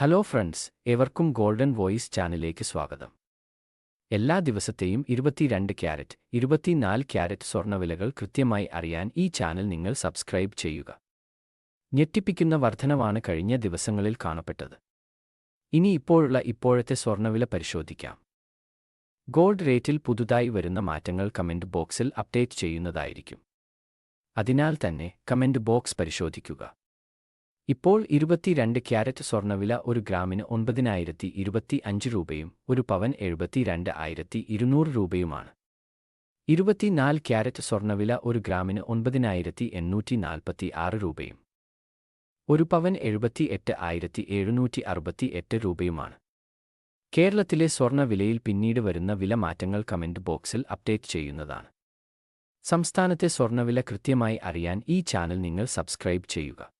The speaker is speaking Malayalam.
ഹലോ ഫ്രണ്ട്സ് ഏവർക്കും ഗോൾഡൻ വോയിസ് ചാനലിലേക്ക് സ്വാഗതം. എല്ലാ ദിവസത്തെയും ഇരുപത്തിരണ്ട് ക്യാരറ്റ് ഇരുപത്തിനാല് ക്യാരറ്റ് സ്വർണവിലകൾ കൃത്യമായി അറിയാൻ ഈ ചാനൽ നിങ്ങൾ സബ്സ്ക്രൈബ് ചെയ്യുക. ഞെട്ടിപ്പിക്കുന്ന വർധനവാണ് കഴിഞ്ഞ ദിവസങ്ങളിൽ കാണപ്പെട്ടത്. ഇനി ഇപ്പോഴുള്ള ഇപ്പോഴത്തെ സ്വർണവില പരിശോധിക്കാം. ഗോൾഡ് റേറ്റിൽ പുതുതായി വരുന്ന മാറ്റങ്ങൾ കമന്റ് ബോക്സിൽ അപ്ഡേറ്റ് ചെയ്യുന്നതായിരിക്കും. അതിനാൽ തന്നെ കമന്റ് ബോക്സ് പരിശോധിക്കുക. ഇപ്പോൾ ഇരുപത്തിരണ്ട് ക്യാരറ്റ് സ്വർണവില ഒരു ഗ്രാമിന് ഒൻപതിനായിരത്തി ഇരുപത്തി അഞ്ച് രൂപയും ഒരു പവൻ എഴുപത്തിരണ്ട് ആയിരത്തി ഇരുന്നൂറ് രൂപയുമാണ്. ഇരുപത്തിനാല് ക്യാരറ്റ് സ്വർണവില ഒരു ഗ്രാമിന് ഒൻപതിനായിരത്തി എണ്ണൂറ്റി നാൽപ്പത്തി ആറ് രൂപയും ഒരു പവൻ എഴുപത്തി എട്ട് ആയിരത്തി എഴുന്നൂറ്റി അറുപത്തി എട്ട് രൂപയുമാണ്. കേരളത്തിലെ സ്വർണവിലയിൽ പിന്നീട് വരുന്ന വില മാറ്റങ്ങൾ കമന്റ് ബോക്സിൽ അപ്ഡേറ്റ് ചെയ്യുന്നതാണ്. സംസ്ഥാനത്തെ സ്വർണവില കൃത്യമായി അറിയാൻ ഈ ചാനൽ നിങ്ങൾ സബ്സ്ക്രൈബ് ചെയ്യുക.